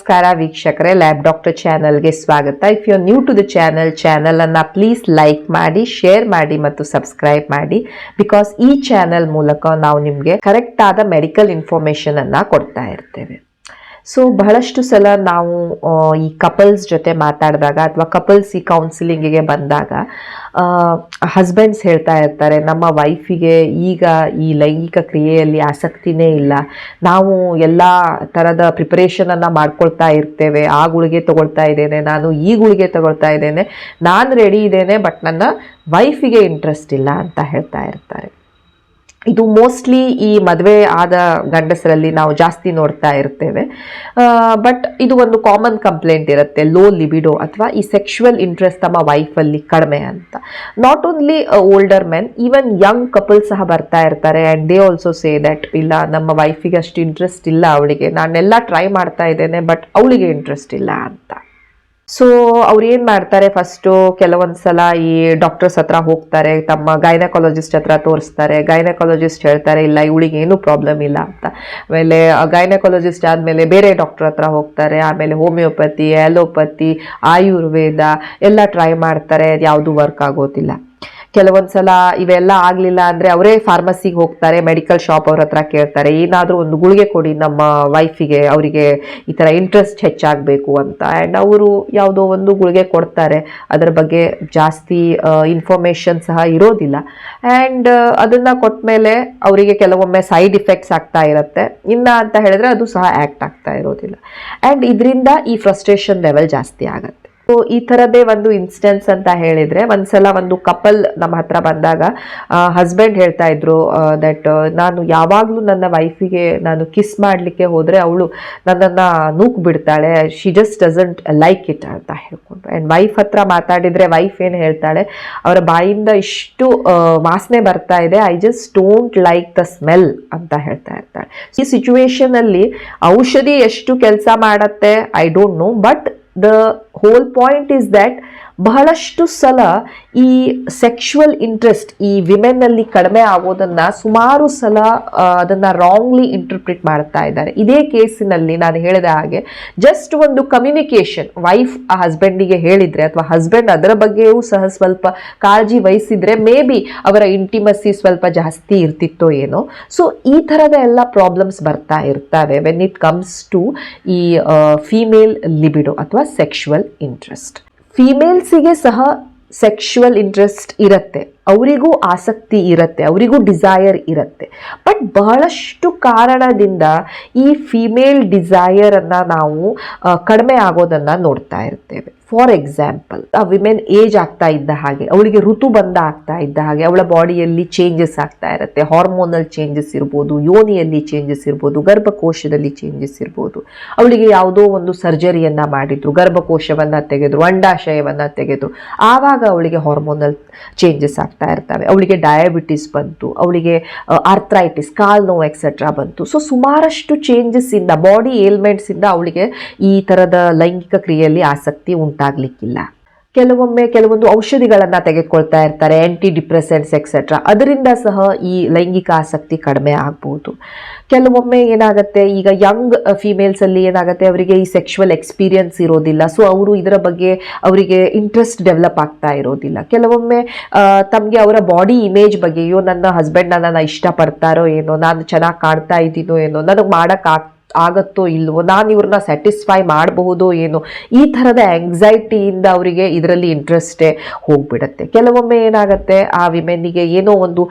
ನಮಸ್ಕಾರ ವೀಕ್ಷಕರೇ lab doctor ಚಾನಲ್ಗೆ ಸ್ವಾಗತ. If you new to the channel channel ಅನ್ನ ಪ್ಲೀಸ್ ಲೈಕ್ ಮಾಡಿ ಶೇರ್ ಮಾಡಿ ಮತ್ತು ಸಬ್ಸ್ಕ್ರೈಬ್ ಮಾಡಿ. ಬಿಕಾಸ್ ಈ ಚಾನಲ್ ಮೂಲಕ ನಾವು ನಿಮಗೆ ಕರೆಕ್ಟ್ ಆದ ಮೆಡಿಕಲ್ ಇನ್ಫಾರ್ಮೇಶನ್ ಅನ್ನ ಕೊಡ್ತಾ ಇರ್ತೇವೆ. ಸೊ ಬಹಳಷ್ಟು ಸಲ ನಾವು ಈ ಕಪಲ್ಸ್ ಜೊತೆ ಮಾತಾಡಿದಾಗ ಅಥವಾ ಕಪಲ್ಸ್ ಈ ಕೌನ್ಸಿಲಿಂಗಿಗೆ ಬಂದಾಗ ಹಸ್ಬೆಂಡ್ಸ್ ಹೇಳ್ತಾ ಇರ್ತಾರೆ, ನಮ್ಮ ವೈಫಿಗೆ ಈಗ ಈ ಲೈಂಗಿಕ ಕ್ರಿಯೆಯಲ್ಲಿ ಆಸಕ್ತಿನೇ ಇಲ್ಲ. ನಾವು ಎಲ್ಲ ಥರದ ಪ್ರಿಪರೇಷನನ್ನು ಮಾಡ್ಕೊಳ್ತಾ ಇರ್ತೇವೆ. ಆ ಗುಳಿಗೆ ತಗೊಳ್ತಾ ಇದ್ದೇನೆ. ನಾನು ಈ ಗುಳಿಗೆ ತಗೊಳ್ತಾ ಇದ್ದೇನೆ. ನಾನು ರೆಡಿ ಇದ್ದೇನೆ ಬಟ್ ನನ್ನ ವೈಫಿಗೆ ಇಂಟ್ರೆಸ್ಟ್ ಇಲ್ಲ, ಅಂತ ಹೇಳ್ತಾ ಇರ್ತಾರೆ. ಇದು ಮೋಸ್ಟ್ಲಿ ಈ ಮದುವೆ ಆದ ಗಂಡಸರಲ್ಲಿ ನಾವು ಜಾಸ್ತಿ ನೋಡ್ತಾ ಇರ್ತೇವೆ. ಬಟ್ ಇದು ಒಂದು ಕಾಮನ್ ಕಂಪ್ಲೇಂಟ್ ಇರುತ್ತೆ ಲೋ ಲಿಬಿಡೋ ಅಥವಾ ಈ ಸೆಕ್ಷುವಲ್ ಇಂಟ್ರೆಸ್ಟ್ ತಮ್ಮ ವೈಫಲ್ಲಿ ಕಡಿಮೆ ಅಂತ. Not only older men even young couple ಸಹ ಬರ್ತಾ ಇರ್ತಾರೆ and they also say that ಇಲ್ಲ, ನಮ್ಮ ವೈಫಿಗೆ ಅಷ್ಟು ಇಂಟ್ರೆಸ್ಟ್ ಇಲ್ಲ ಅವಳಿಗೆ. ನಾನೆಲ್ಲ ಟ್ರೈ ಮಾಡ್ತಾ ಇದ್ದೇನೆ ಬಟ್ ಅವಳಿಗೆ ಇಂಟ್ರೆಸ್ಟ್ ಇಲ್ಲ ಅಂತ. ಸೊ ಅವ್ರು ಏನು ಮಾಡ್ತಾರೆ ಫಸ್ಟು ಕೆಲವೊಂದು ಸಲ ಈ ಡಾಕ್ಟರ್ಸ್ ಹತ್ರ ಹೋಗ್ತಾರೆ, ತಮ್ಮ ಗೈನಕಾಲಜಿಸ್ಟ್ ಹತ್ರ ತೋರಿಸ್ತಾರೆ ಗೈನಕಾಲಜಿಸ್ಟ್ ಹೇಳ್ತಾರೆ, ಇಲ್ಲ, ಇವಳಿಗೆ ಏನು ಪ್ರಾಬ್ಲಮ್ ಇಲ್ಲ ಅಂತ. ಆಮೇಲೆ ಗೈನಕಾಲಜಿಸ್ಟ್ ಆದಮೇಲೆ ಬೇರೆ ಡಾಕ್ಟರ್ ಹತ್ರ ಹೋಗ್ತಾರೆ, ಆಮೇಲೆ ಹೋಮಿಯೋಪತಿ ಆಲೋಪತಿ ಆಯುರ್ವೇದ, ಎಲ್ಲ ಟ್ರೈ ಮಾಡ್ತಾರೆ ಯಾವುದು ವರ್ಕ್ ಆಗೋದಿಲ್ಲ. ಕೆಲವೊಂದು ಸಲ ಇವೆಲ್ಲ ಆಗಲಿಲ್ಲ ಅಂದರೆ ಅವರೇ ಫಾರ್ಮಸಿಗೆ ಹೋಗ್ತಾರೆ ಮೆಡಿಕಲ್ ಶಾಪ್ ಅವ್ರ ಹತ್ರ ಕೇಳ್ತಾರೆ, ಏನಾದರೂ ಒಂದು ಗುಳಿಗೆ ಕೊಡಿ ನಮ್ಮ ವೈಫಿಗೆ ಅವರಿಗೆ ಈ ಥರ ಇಂಟ್ರೆಸ್ಟ್ ಹೆಚ್ಚಾಗಬೇಕು ಅಂತ. ಆ್ಯಂಡ್ ಅವರು ಯಾವುದೋ ಒಂದು ಗುಳಿಗೆ ಕೊಡ್ತಾರೆ. ಅದರ ಬಗ್ಗೆ ಜಾಸ್ತಿ ಇನ್ಫಾರ್ಮೇಷನ್ ಸಹ ಇರೋದಿಲ್ಲ. ಆ್ಯಂಡ್ ಅದನ್ನು ಕೊಟ್ಟಮೇಲೆ ಅವರಿಗೆ ಕೆಲವೊಮ್ಮೆ ಸೈಡ್ ಇಫೆಕ್ಟ್ಸ್ ಆಗ್ತಾ ಇರುತ್ತೆ. ಇನ್ನ ಅಂತ ಹೇಳಿದ್ರೆ ಅದು ಸಹ ಆ್ಯಕ್ಟ್ ಆಗ್ತಾ ಇರೋದಿಲ್ಲ. ಆ್ಯಂಡ್ ಇದರಿಂದ ಈ ಫ್ರಸ್ಟ್ರೇಷನ್ ಲೆವೆಲ್ ಜಾಸ್ತಿ ಆಗುತ್ತೆ. ಈ ಥರದ್ದೇ ಒಂದು ಇನ್ಸಿಡೆನ್ಸ್ ಅಂತ ಹೇಳಿದ್ರೆ, ಒಂದ್ಸಲ ಒಂದು ಕಪಲ್ ನಮ್ಮ ಹತ್ರ ಬಂದಾಗ ಹಸ್ಬೆಂಡ್ ಹೇಳ್ತಾ ಇದ್ರು ದಟ್ ನಾನು ಯಾವಾಗಲೂ ನನ್ನ ವೈಫಿಗೆ ನಾನು ಕಿಸ್ ಮಾಡಲಿಕ್ಕೆ ಹೋದರೆ ಅವಳು ನನ್ನನ್ನು ನೂಕು ಬಿಡ್ತಾಳೆ she just doesn't like it ಅಂತ ಹೇಳ್ಕೊಂಡು. ಆ್ಯಂಡ್ ವೈಫ್ ಹತ್ರ ಮಾತಾಡಿದರೆ ವೈಫ್ ಏನು ಹೇಳ್ತಾಳೆ, ಅವರ ಬಾಯಿಂದ ಇಷ್ಟು ವಾಸನೆ ಬರ್ತಾ ಇದೆ I just don't like the smell ಅಂತ ಹೇಳ್ತಾ ಇರ್ತಾಳೆ. ಈ ಸಿಚುವೇಶನಲ್ಲಿ ಔಷಧಿ ಎಷ್ಟು ಕೆಲಸ ಮಾಡುತ್ತೆ I don't know but the whole point is that ಬಹಳಷ್ಟು ಸಲ ಈ ಸೆಕ್ಷುವಲ್ ಇಂಟ್ರೆಸ್ಟ್ ಈ ವಿಮೆನ್ನಲ್ಲಿ ಕಡಿಮೆ ಆಗೋದನ್ನ ಸುಮಾರು ಸಲ ಅದನ್ನು ರಾಂಗ್ಲಿ ಇಂಟರ್ಪ್ರಿಟ್ ಮಾಡ್ತಾ ಇದ್ದಾರೆ. ಇದೇ ಕೇಸಿನಲ್ಲಿ ನಾನು ಹೇಳಿದ ಹಾಗೆ ಜಸ್ಟ್ ಒಂದು ಕಮ್ಯುನಿಕೇಷನ್ ವೈಫ್ ಆ ಹಸ್ಬೆಂಡಿಗೆ ಹೇಳಿದರೆ ಅಥವಾ ಹಸ್ಬೆಂಡ್ ಅದರ ಬಗ್ಗೆಯೂ ಸಹ ಸ್ವಲ್ಪ ಕಾಳಜಿ ವಹಿಸಿದ್ರೆ ಮೇ ಬಿ ಅವರ ಇಂಟಿಮಸಿ ಸ್ವಲ್ಪ ಜಾಸ್ತಿ ಇರ್ತಿತ್ತೋ ಏನೋ. ಸೊ ಈ ಥರದ ಎಲ್ಲ ಪ್ರಾಬ್ಲಮ್ಸ್ ಬರ್ತಾ ಇರ್ತವೆ ವೆನ್ ಇಟ್ ಕಮ್ಸ್ ಟು ಈ ಫೀಮೇಲ್ ಲಿಬಿಡೋ ಅಥವಾ ಸೆಕ್ಷುವಲ್ ಇಂಟ್ರೆಸ್ಟ್ ಫೀಮೇಲ್ಸಿಗೆ ಸಹ ಸೆಕ್ಷುವಲ್ ಇಂಟ್ರೆಸ್ಟ್ ಇರುತ್ತೆ. ಅವರಿಗೂ ಆಸಕ್ತಿ ಇರುತ್ತೆ, ಅವರಿಗೂ ಡಿಸೈರ್ ಇರುತ್ತೆ. ಬಟ್ ಬಹಳಷ್ಟು ಕಾರಣದಿಂದ ಈ ಫಿಮೇಲ್ ಡಿಸೈರನ್ನು ನಾವು ಕಡಿಮೆ ಆಗೋದನ್ನು ನೋಡ್ತಾ ಇರ್ತೇವೆ. ಫಾರ್ ಎಕ್ಸಾಂಪಲ್ ಆ ವಿಮೆನ್ ಏಜ್ ಆಗ್ತಾ ಇದ್ದ ಹಾಗೆ, ಅವಳಿಗೆ ಋತು ಬಂದ ಆಗ್ತಾ ಇದ್ದ ಹಾಗೆ, ಅವಳ ಬಾಡಿಯಲ್ಲಿ ಚೇಂಜಸ್ ಆಗ್ತಾ ಇರುತ್ತೆ. ಹಾರ್ಮೋನಲ್ ಚೇಂಜಸ್ ಇರ್ಬೋದು, ಯೋನಿಯಲ್ಲಿ ಚೇಂಜಸ್ ಇರ್ಬೋದು, ಗರ್ಭಕೋಶದಲ್ಲಿ ಚೇಂಜಸ್ ಇರ್ಬೋದು. ಅವಳಿಗೆ ಯಾವುದೋ ಒಂದು ಸರ್ಜರಿಯನ್ನು ಮಾಡಿದ್ರು, ಗರ್ಭಕೋಶವನ್ನು ತೆಗೆದ್ರು, ಅಂಡಾಶಯವನ್ನು ತೆಗೆದ್ರು. ಆವಾಗ ಅವಳಿಗೆ ಹಾರ್ಮೋನಲ್ ಚೇಂಜಸ್ ಆಗ್ತಾ ಇರ್ತವೆ. ಅವಳಿಗೆ ಡಯಾಬಿಟಿಸ್ ಬಂತು, ಅವಳಿಗೆ ಆರ್ಥ್ರೈಟಿಸ್ ಕಾಲ್ ನೋವು ಎಕ್ಸೆಟ್ರಾ ಬಂತು. ಸೊ ಸುಮಾರಷ್ಟು ಚೇಂಜಸ್ ಇಂದ ಬಾಡಿ ಏಲ್ಮೆಂಟ್ಸಿಂದ ಅವಳಿಗೆ ಈ ಥರದ ಲೈಂಗಿಕ ಕ್ರಿಯೆಯಲ್ಲಿ ಆಸಕ್ತಿ ಉಂಟಾಗ್ಲಿಕ್ಕಿಲ್ಲ ಕೆಲವೊಮ್ಮೆ ಕೆಲವೊಂದು ಔಷಧಿಗಳನ್ನ ತೆಗೆದುಕೊಳ್ತಾ ಇರ್ತಾರೆ ಆಂಟಿ ಡಿಪ್ರೆಸೆಂಟ್ಸ್ ಎಕ್ಸೆಟ್ರಾ ಅದರಿಂದ ಸಹ ಈ ಲೈಂಗಿಕ ಆಸಕ್ತಿ ಕಡಿಮೆ ಆಗ್ಬೋದು. ಕೆಲವೊಮ್ಮೆ ಏನಾಗುತ್ತೆ, ಈಗ ಯಂಗ್ ಫೀಮೇಲ್ಸಲ್ಲಿ ಏನಾಗುತ್ತೆ, ಅವರಿಗೆ ಈ ಸೆಕ್ಷುವಲ್ ಎಕ್ಸ್ಪೀರಿಯನ್ಸ್ ಇರೋದಿಲ್ಲ. ಸೊ ಅವರು ಇದರ ಬಗ್ಗೆ ಅವರಿಗೆ ಇಂಟ್ರೆಸ್ಟ್ ಡೆವಲಪ್ ಆಗ್ತಾ ಇರೋದಿಲ್ಲ. ಕೆಲವೊಮ್ಮೆ ತಮಗೆ ಅವರ ಬಾಡಿ ಇಮೇಜ್ ಬಗ್ಗೆಯೋ, ನನ್ನ ಹಸ್ಬೆಂಡ್ ನನ್ನನ್ನು ಇಷ್ಟಪಡ್ತಾರೋ ಏನೋ, ನಾನು ಚೆನ್ನಾಗಿ ಕಾಣ್ತಾ ಇದ್ದೀನೋ ಏನೋ, ನನಗೆ ಮಾಡಕ್ ಆಗತ್ತೋ ಇಲ್ವೋ, ನಾನು ಇವ್ರನ್ನ ಸ್ಯಾಟಿಸ್ಫೈ ಮಾಡಬಹುದೋ ಏನೋ, ಈ ಥರದ ಆ್ಯಂಗ್ಸೈಟಿಯಿಂದ ಅವರಿಗೆ ಇದರಲ್ಲಿ ಇಂಟ್ರೆಸ್ಟೇ ಹೋಗ್ಬಿಡತ್ತೆ. ಕೆಲವೊಮ್ಮೆ ಏನಾಗುತ್ತೆ, ಆ ವಿಮೆನ್ನಿಗೆ ಏನೋ ಒಂದು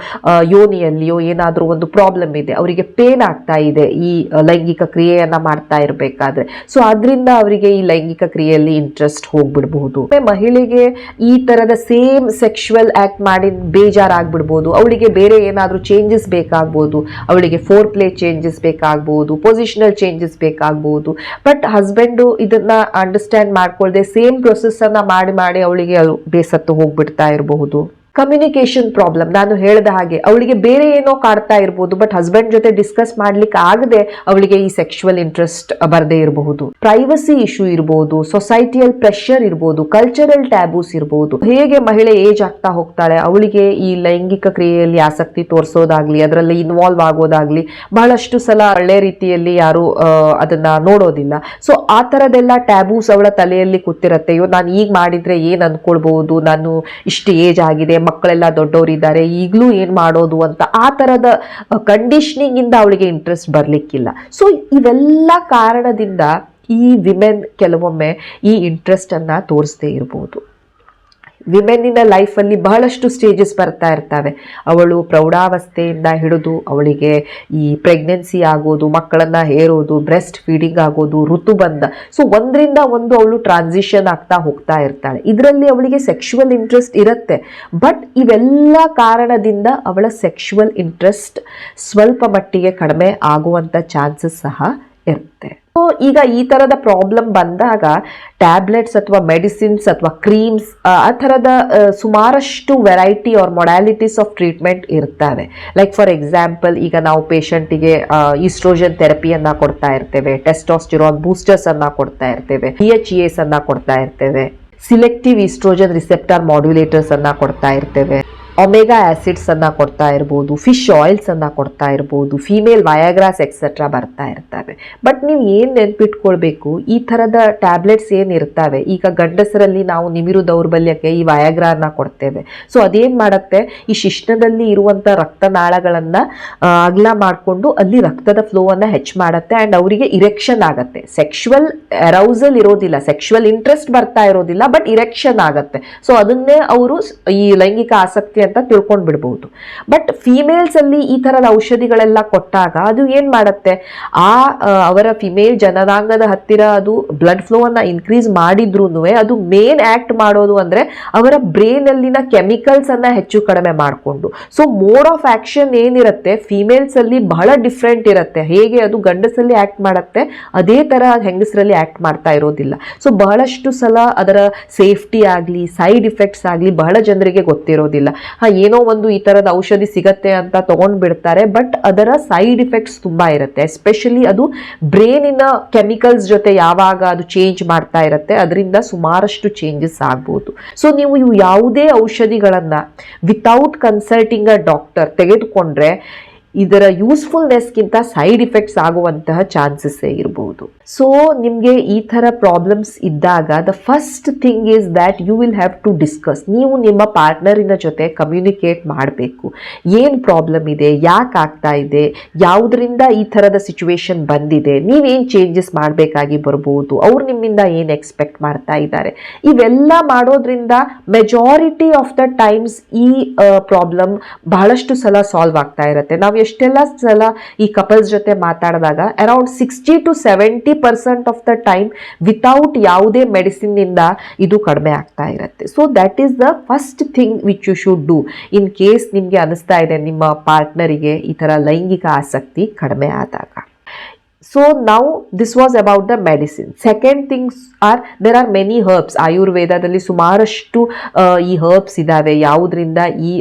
ಯೋನಿಯಲ್ಲಿಯೋ ಏನಾದರೂ ಒಂದು ಪ್ರಾಬ್ಲಮ್ ಇದೆ, ಅವರಿಗೆ ಪೇನ್ ಆಗ್ತಾ ಇದೆ ಈ ಲೈಂಗಿಕ ಕ್ರಿಯೆಯನ್ನು ಮಾಡ್ತಾ ಇರಬೇಕಾದ್ರೆ. ಸೊ ಅದರಿಂದ ಅವರಿಗೆ ಈ ಲೈಂಗಿಕ ಕ್ರಿಯೆಯಲ್ಲಿ ಇಂಟ್ರೆಸ್ಟ್ ಹೋಗ್ಬಿಡ್ಬಹುದು. ಮಹಿಳೆಗೆ ಈ ಥರದ ಸೇಮ್ ಸೆಕ್ಷುವಲ್ ಆಕ್ಟ್ ಮಾಡಿ ಬೇಜಾರಾಗ್ಬಿಡ್ಬೋದು, ಅವಳಿಗೆ ಬೇರೆ ಏನಾದರೂ ಚೇಂಜಸ್ ಬೇಕಾಗ್ಬೋದು, ಅವಳಿಗೆ ಫೋರ್ ಪ್ಲೇ ಚೇಂಜಸ್ ಬೇಕಾಗ್ಬೋದು ಪೊಸಿಷನಲ್ ಚೇಂಜಸ್ ಬೇಕಾಗ್ಬೋದು. ಬಟ್ ಹಸ್ಬೆಂಡು ಇದನ್ನ ಅಂಡರ್ಸ್ಟ್ಯಾಂಡ್ ಮಾಡ್ಕೊಳ್ದೆ ಸೇಮ್ ಪ್ರೊಸೆಸ್ ಅನ್ನ ಮಾಡಿ ಮಾಡಿ ಅವಳಿಗೆ ಬೇಸತ್ತು ಹೋಗ್ಬಿಡ್ತಾ ಇರಬಹುದು. ಕಮ್ಯುನಿಕೇಶನ್ ಪ್ರಾಬ್ಲಮ್ ನಾನು ಹೇಳಿದ ಹಾಗೆ, ಅವಳಿಗೆ ಬೇರೆ ಏನೋ ಕಾಡ್ತಾ ಇರಬಹುದು ಬಟ್ ಹಸ್ಬೆಂಡ್ ಜೊತೆ ಡಿಸ್ಕಸ್ ಮಾಡ್ಲಿಕ್ಕೆ ಆಗದೆ ಅವಳಿಗೆ ಈ ಸೆಕ್ಷುವಲ್ ಇಂಟ್ರೆಸ್ಟ್ ಬರದೇ ಇರಬಹುದು. ಪ್ರೈವಸಿ ಇಶ್ಯೂ ಇರಬಹುದು ಸೊಸೈಟಿಯಲ್ ಪ್ರೆಷರ್ ಇರಬಹುದು ಕಲ್ಚರಲ್ ಟ್ಯಾಬೂಸ್ ಇರಬಹುದು ಹೇಗೆ ಮಹಿಳೆ ಏಜ್ ಆಗ್ತಾ ಹೋಗ್ತಾಳೆ, ಅವಳಿಗೆ ಈ ಲೈಂಗಿಕ ಕ್ರಿಯೆಯಲ್ಲಿ ಆಸಕ್ತಿ ತೋರಿಸೋದಾಗ್ಲಿ, ಅದರಲ್ಲಿ ಇನ್ವಾಲ್ವ್ ಆಗೋದಾಗ್ಲಿ, ಬಹಳಷ್ಟು ಸಲ ಒಳ್ಳೆ ರೀತಿಯಲ್ಲಿ ಯಾರು ಅದನ್ನ ನೋಡೋದಿಲ್ಲ. ಸೊ ಆ ತರದೆಲ್ಲ ಟ್ಯಾಬೂಸ್ ಅವಳ ತಲೆಯಲ್ಲಿ ಕೂತಿರತ್ತೆ. ನಾನು ಈಗ ಮಾಡಿದ್ರೆ ಏನ್ ಅನ್ಕೊಳ್ಬಹುದು? ನಾನು ಇಷ್ಟು ಏಜ್ ಆಗಿದೆ ಮಕ್ಕಳೆಲ್ಲ ದೊಡ್ಡವರಿದ್ದಾರೆ, ಈಗಲೂ ಏನು ಮಾಡೋದು ಅಂತ ಆ ತರದ ಕಂಡೀಷ್ನಿಂಗಿಂದ ಅವಳಿಗೆ ಇಂಟ್ರೆಸ್ಟ್ ಬರಲಿಕ್ಕಿಲ್ಲ. ಸೊ ಇವೆಲ್ಲ ಕಾರಣದಿಂದ ಈ ವಿಮೆನ್ ಕೆಲವೊಮ್ಮೆ ಈ ಇಂಟ್ರೆಸ್ಟನ್ನು ತೋರಿಸದೇ ಇರಬಹುದು ವಿಮೆನ್ನಿನ ಲೈಫಲ್ಲಿ ಬಹಳಷ್ಟು ಸ್ಟೇಜಸ್ ಬರ್ತಾ ಇರ್ತವೆ. ಅವಳು ಪ್ರೌಢಾವಸ್ಥೆಯಿಂದ ಹಿಡಿದು ಅವಳಿಗೆ ಈ ಪ್ರೆಗ್ನೆನ್ಸಿ ಆಗೋದು, ಮಕ್ಕಳನ್ನು ಹೇರೋದು ಬ್ರೆಸ್ಟ್ ಫೀಡಿಂಗ್ ಆಗೋದು ಋತುಬಂಧ ಸೊ ಒಂದರಿಂದ ಒಂದು ಅವಳು ಟ್ರಾನ್ಸಿಷನ್ ಆಗ್ತಾ ಹೋಗ್ತಾ ಇರ್ತಾಳೆ. ಇದರಲ್ಲಿ ಅವಳಿಗೆ ಸೆಕ್ಷುವಲ್ ಇಂಟ್ರೆಸ್ಟ್ ಇರುತ್ತೆ. ಬಟ್ ಇವೆಲ್ಲ ಕಾರಣದಿಂದ ಅವಳ ಸೆಕ್ಷುವಲ್ ಇಂಟ್ರೆಸ್ಟ್ ಸ್ವಲ್ಪ ಮಟ್ಟಿಗೆ ಕಡಿಮೆ ಆಗುವಂಥ ಚಾನ್ಸಸ್ ಸಹ ಇರುತ್ತೆ. ಈಗ ಈ ತರದ ಪ್ರಾಬ್ಲಮ್ ಬಂದಾಗ ಟ್ಯಾಬ್ಲೆಟ್ಸ್ ಅಥವಾ ಮೆಡಿಸಿನ್ಸ್ ಅಥವಾ ಕ್ರೀಮ್ಸ್ ಆ ಥರದ ಆ, ಸುಮಾರಷ್ಟು variety or modalities of treatment ಇರ್ತವೆ. ಲೈಕ್ ಫಾರ್ ಎಕ್ಸಾಂಪಲ್ ಈಗ ನಾವು ಪೇಷಂಟಿಗೆ ಈಸ್ಟ್ರೋಜನ್ ಥೆರಪಿಯನ್ನ ಕೊಡ್ತಾ ಇರ್ತೇವೆ ಟೆಸ್ಟೋಸ್ಟಿರಾನ್ ಬೂಸ್ಟರ್ಸ್ ಅನ್ನ ಕೊಡ್ತಾ ಇರ್ತೇವೆ ಪಿ ಎಚ್ ಎಸ್ ಅನ್ನ ಕೊಡ್ತಾ ಇರ್ತೇವೆ ಸಿಲೆಕ್ಟಿವ್ ಈಸ್ಟ್ರೋಜನ್ ರಿಸೆಪ್ಟರ್ ಮಾಡ್ಯುಲೇಟರ್ಸ್ ಅನ್ನ ಕೊಡ್ತಾ ಇರ್ತೇವೆ. ಒಮೆಗಾ ಆ್ಯಸಿಡ್ಸನ್ನು ಕೊಡ್ತಾ ಇರ್ಬೋದು ಫಿಶ್ ಆಯಿಲ್ಸ್ ಅನ್ನ ಕೊಡ್ತಾ ಇರ್ಬೋದು ಫೀಮೇಲ್ ವಯಾಗ್ರಾಸ್ ಎಕ್ಸೆಟ್ರಾ ಬರ್ತಾ ಇರ್ತವೆ. ಬಟ್ ನೀವು ಏನು ನೆನ್ಪಿಟ್ಕೊಳ್ಬೇಕು? ಈ ಥರದ ಟ್ಯಾಬ್ಲೆಟ್ಸ್ ಏನು ಇರ್ತವೆ? ಈಗ ಗಂಡಸರಲ್ಲಿ ನಾವು ನಿಮಿರು ದೌರ್ಬಲ್ಯಕ್ಕೆ ಈ ವಯಾಗ್ರಾನ ಕೊಡ್ತೇವೆ. ಸೊ ಅದೇನು ಮಾಡುತ್ತೆ? ಈ ಶಿಶ್ನದಲ್ಲಿ ಇರುವಂಥ ರಕ್ತನಾಳಗಳನ್ನು ಅಗಲ ಮಾಡಿಕೊಂಡು ಅಲ್ಲಿ ರಕ್ತದ ಫ್ಲೋವನ್ನು ಹೆಚ್ಚು ಮಾಡುತ್ತೆ ಆ್ಯಂಡ್ ಅವರಿಗೆ ಇರೆಕ್ಷನ್ ಆಗುತ್ತೆ. ಸೆಕ್ಷುವಲ್ ಅರೌಸಲ್ ಇರೋದಿಲ್ಲ. ಸೆಕ್ಷುವಲ್ ಇಂಟ್ರೆಸ್ಟ್ ಬರ್ತಾ ಇರೋದಿಲ್ಲ ಬಟ್ ಇರೆಕ್ಷನ್ ಆಗುತ್ತೆ. ಸೊ ಅದನ್ನೇ ಅವರು ಈ ಲೈಂಗಿಕ ಆಸಕ್ತಿ ಅಂತ ತಿಳ್ಕೊಂಡು ಬಿಡ್ಬೋದು ಬಟ್ ಫಿಮೇಲ್ಸ್ ಅಲ್ಲಿ ಈ ತರದ ಔಷಧಿಗಳೆಲ್ಲ ಕೊಟ್ಟಾಗ ಅದು ಏನ್ ಮಾಡುತ್ತೆ? ಆ ಅವರ ಫಿಮೇಲ್ ಜನನಾಂಗದ ಹತ್ತಿರ ಅದು ಬ್ಲಡ್ ಫ್ಲೋ ಅನ್ನ ಇನ್ಕ್ರೀಸ್ ಮಾಡಿದ್ರೂ ಅದು ಮೇನ್ ಆಕ್ಟ್ ಮಾಡೋದು ಅಂದ್ರೆ ಅವರ ಬ್ರೇನ್ ಅಲ್ಲಿನ ಕೆಮಿಕಲ್ಸ್ ಅನ್ನ ಹೆಚ್ಚು ಕಡಿಮೆ ಮಾಡಿಕೊಂಡು. ಸೊ ಮೋಡ್ ಆಫ್ ಆಕ್ಷನ್ ಏನಿರುತ್ತೆ? ಫಿಮೇಲ್ಸ್ ಅಲ್ಲಿ ಬಹಳ ಡಿಫ್ರೆಂಟ್ ಇರುತ್ತೆ. ಹೇಗೆ ಅದು ಗಂಡಸಲ್ಲಿ ಆಕ್ಟ್ ಮಾಡುತ್ತೆ? ಅದೇ ತರ ಹೆಂಗಸರಲ್ಲಿ ಆಕ್ಟ್ ಮಾಡ್ತಾ ಇರೋದಿಲ್ಲ. ಸೊ ಬಹಳಷ್ಟು ಸಲ ಅದರ ಸೇಫ್ಟಿ ಆಗಲಿ ಸೈಡ್ ಇಫೆಕ್ಟ್ಸ್ ಆಗಲಿ ಬಹಳ ಜನರಿಗೆ ಗೊತ್ತಿರೋದಿಲ್ಲ. ಹಾ, ಏನೋ ಒಂದು ಈ ತರದ ಔಷಧಿ ಸಿಗತ್ತೆ ಅಂತ ತಗೊಂಡ್ ಬಿಡ್ತಾರೆ ಬಟ್ ಅದರ ಸೈಡ್ ಇಫೆಕ್ಟ್ಸ್ ತುಂಬಾ ಇರುತ್ತೆ. ಎಸ್ಪೆಷಲಿ ಅದು ಬ್ರೇನಿನ ಕೆಮಿಕಲ್ಸ್ ಜೊತೆ ಯಾವಾಗ ಅದು ಚೇಂಜ್ ಮಾಡ್ತಾ ಇರುತ್ತೆ, ಅದರಿಂದ ಸುಮಾರಷ್ಟು ಚೇಂಜಸ್ ಆಗ್ಬೋದು. ಸೊ ನೀವು ಇವು ಯಾವುದೇ ಔಷಧಿಗಳನ್ನು ವಿತೌಟ್ ಕನ್ಸಲ್ಟಿಂಗ್ ಅ ಡಾಕ್ಟರ್ ತೆಗೆದುಕೊಂಡ್ರೆ, ಇದರ ಯೂಸ್ಫುಲ್ನೆಸ್ಗಿಂತ ಸೈಡ್ ಇಫೆಕ್ಟ್ಸ್ ಆಗುವಂತಹ ಚಾನ್ಸಸ್ಸೇ ಇರಬಹುದು ಸೊ ನಿಮಗೆ ಈ ಥರ ಪ್ರಾಬ್ಲಮ್ಸ್ ಇದ್ದಾಗ the first thing is that you will have to discuss ನೀವು ನಿಮ್ಮ ಪಾರ್ಟ್ನರಿನ ಜೊತೆ ಕಮ್ಯುನಿಕೇಟ್ ಮಾಡಬೇಕು. ಏನು ಪ್ರಾಬ್ಲಮ್ ಇದೆ? ಯಾಕೆ ಆಗ್ತಾ ಇದೆ? ಯಾವುದರಿಂದ ಈ ಥರದ ಸಿಚುವೇಶನ್ ಬಂದಿದೆ? ನೀವೇನು ಚೇಂಜಸ್ ಮಾಡಬೇಕಾಗಿ ಬರ್ಬೋದು? ಅವ್ರು ನಿಮ್ಮಿಂದ ಏನು ಎಕ್ಸ್ಪೆಕ್ಟ್ ಮಾಡ್ತಾ ಇದ್ದಾರೆ? ಇವೆಲ್ಲ ಮಾಡೋದ್ರಿಂದ ಮೆಜಾರಿಟಿ ಆಫ್ ದ ಟೈಮ್ಸ್ ಈ ಪ್ರಾಬ್ಲಮ್ ಬಹಳಷ್ಟು ಸಲ ಸಾಲ್ವ್ ಆಗ್ತಾ ಇರುತ್ತೆ. ನಾವು ಎಷ್ಟೆಲ್ಲ ಸಲ ಈ ಕಪಲ್ಸ್ ಜೊತೆ ಮಾತಾಡಿದಾಗ around sixty to seventy percent of the time without ಯಾವುದೇ ಮೆಡಿಸಿನ್ನಿಂದ ಇದು ಕಡಿಮೆ ಆಗ್ತಾ ಇರುತ್ತೆ. So that is the first thing which you should do in case ನಿಮಗೆ ಅನಿಸ್ತಾ ಇದೆ ನಿಮ್ಮ ಪಾರ್ಟ್ನರಿಗೆ ಈ ಥರ ಲೈಂಗಿಕ ಆಸಕ್ತಿ ಕಡಿಮೆ ಆದಾಗ. ಸೊ ನಾವು this was about the medicine second things are there are many herbs ಆಯುರ್ವೇದದಲ್ಲಿ ಸುಮಾರಷ್ಟು ಈ ಹರ್ಬ್ಸ್ ಇದ್ದಾವೆ ಯಾವುದರಿಂದ ಈ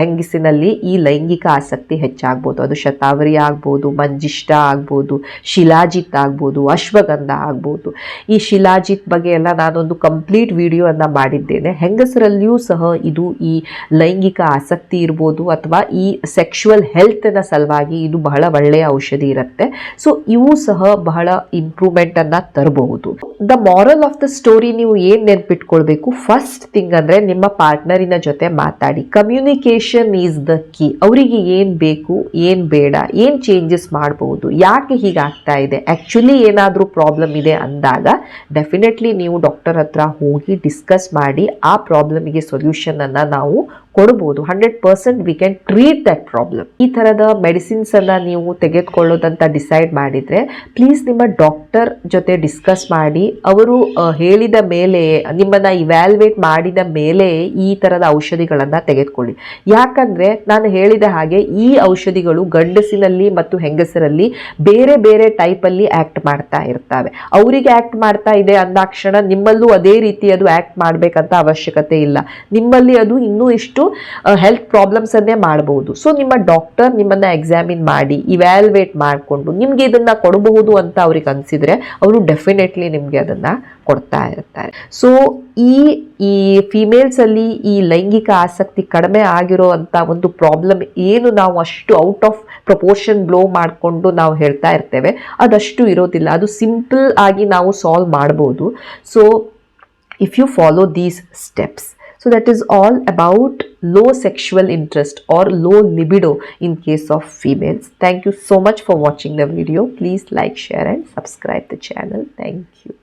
ಹೆಂಗಸಿನಲ್ಲಿ ಈ ಲೈಂಗಿಕ ಆಸಕ್ತಿ ಹೆಚ್ಚಾಗ್ಬೋದು. ಅದು ಶತಾವರಿ ಆಗ್ಬೋದು, ಮಂಜಿಷ್ಟ ಆಗ್ಬೋದು, ಶಿಲಾಜಿತ್ ಆಗ್ಬೋದು, ಅಶ್ವಗಂಧ ಆಗ್ಬೋದು. ಈ ಶಿಲಾಜಿತ್ ಬಗ್ಗೆ ಎಲ್ಲ ನಾನೊಂದು ಕಂಪ್ಲೀಟ್ ವಿಡಿಯೋವನ್ನು ಮಾಡಿದ್ದೇನೆ. ಹೆಂಗಸರಲ್ಲಿಯೂ ಸಹ ಇದು ಈ ಲೈಂಗಿಕ ಆಸಕ್ತಿ ಇರ್ಬೋದು, ಅಥವಾ ಈ ಸೆಕ್ಷುವಲ್ ಹೆಲ್ತ್ನ ಸಲುವಾಗಿ ಇದು ಬಹಳ ಒಳ್ಳೆಯ ಔಷಧಿ ಇರುತ್ತೆ. ಸೊ ಇವು ಸಹ ಬಹಳ ಇಂಪ್ರೂವ್ಮೆಂಟ್ ಅನ್ನ ತರಬಹುದು. The moral of the story ನೀವು ಏನ್ ನೆನ್ಪಿಟ್ಕೊಳ್ಬೇಕು? ಫಸ್ಟ್ ಥಿಂಗ್ ಅಂದ್ರೆ ನಿಮ್ಮ ಪಾರ್ಟ್ನರಿನ ಜೊತೆ ಮಾತಾಡಿ. ಕಮ್ಯುನಿಕೇಶನ್ ಈಸ್ ದ ಕೀ ಅವರಿಗೆ ಏನ್ ಬೇಕು, ಏನ್ ಬೇಡ, ಏನ್ ಚೇಂಜಸ್ ಮಾಡಬಹುದು, ಯಾಕೆ ಹೀಗಾಗ್ತಾ ಇದೆ? ಆಕ್ಚುಲಿ ಏನಾದರೂ ಪ್ರಾಬ್ಲಮ್ ಇದೆ ಅಂದಾಗ ಡೆಫಿನೆಟ್ಲಿ ನೀವು ಡಾಕ್ಟರ್ ಹತ್ರ ಹೋಗಿ ಡಿಸ್ಕಸ್ ಮಾಡಿ ಆ ಪ್ರಾಬ್ಲಮ್ಗೆ ಸೊಲ್ಯೂಷನ್ ಅನ್ನ ನಾವು ಕೊಡ್ಬೋದು. Hundred percent we can treat that problem ಈ ಥರದ ಮೆಡಿಸಿನ್ಸ್ ಅನ್ನ ನೀವು ತೆಗೆದುಕೊಳ್ಳೋದಂತ ಡಿಸೈಡ್ ಮಾಡಿದ್ರೆ ಪ್ಲೀಸ್ ನಿಮ್ಮ ಡಾಕ್ಟರ್ ಜೊತೆ ಡಿಸ್ಕಸ್ ಮಾಡಿ, ಅವರು ಹೇಳಿದ ಮೇಲೆ, ನಿಮ್ಮನ್ನ ಇವ್ಯಾಲ್ಯುವೇಟ್ ಮಾಡಿದ ಮೇಲೆ ಈ ಥರದ ಔಷಧಿಗಳನ್ನ ತೆಗೆದುಕೊಳ್ಳಿ. ಯಾಕಂದ್ರೆ ನಾನು ಹೇಳಿದ ಹಾಗೆ ಈ ಔಷಧಿಗಳು ಗಂಡಸಿನಲ್ಲಿ ಮತ್ತು ಹೆಂಗಸರಲ್ಲಿ ಬೇರೆ ಬೇರೆ ಟೈಪ್ ಅಲ್ಲಿ ಆಕ್ಟ್ ಮಾಡ್ತಾ ಇರ್ತವೆ. ಅವರಿಗೆ ಆಕ್ಟ್ ಮಾಡ್ತಾ ಇದೆ ಅಂದಾಕ್ಷಣ ನಿಮ್ಮಲ್ಲೂ ಅದೇ ರೀತಿ ಅದು ಆಕ್ಟ್ ಮಾಡಬೇಕಂತ ಅವಶ್ಯಕತೆ ಇಲ್ಲ. ನಿಮ್ಮಲ್ಲಿ ಅದು ಇನ್ನೂ ಇಷ್ಟು ಹೆಲ್ತ್ ಪ್ರಾಬ್ಲಮ್ಸನ್ನೇ ಮಾಡ್ಬೋದು. ಸೊ ನಿಮ್ಮ ಡಾಕ್ಟರ್ ನಿಮ್ಮನ್ನು ಎಕ್ಸಾಮಿನ್ ಮಾಡಿ ಇವ್ಯಾಲ್ಯುವೇಟ್ ಮಾಡಿಕೊಂಡು ನಿಮಗೆ ಇದನ್ನು ಕೊಡಬಹುದು ಅಂತ ಅವ್ರಿಗೆ ಅನಿಸಿದರೆ ಅವರು ಡೆಫಿನೆಟ್ಲಿ ನಿಮಗೆ ಅದನ್ನು ಕೊಡ್ತಾ ಇರ್ತಾರೆ. ಸೊ ಈ ಈ ಫಿಮೇಲ್ಸಲ್ಲಿ ಈ ಲೈಂಗಿಕ ಆಸಕ್ತಿ ಕಡಿಮೆ ಆಗಿರೋ ಅಂಥ ಒಂದು ಪ್ರಾಬ್ಲಮ್ ಏನು ನಾವು ಅಷ್ಟು ಔಟ್ ಆಫ್ ಪ್ರಪೋರ್ಷನ್ ಬ್ಲೋ ಮಾಡಿಕೊಂಡು ನಾವು ಹೇಳ್ತಾ ಇರ್ತೇವೆ, ಅದಷ್ಟು ಇರೋದಿಲ್ಲ. ಅದು ಸಿಂಪಲ್ ಆಗಿ ನಾವು ಸಾಲ್ವ್ ಮಾಡ್ಬೋದು. So if you follow these steps. So, that is all about low sexual interest or low libido in case of females. Thank you so much for watching the video. Please like, share, and subscribe the channel. Thank you.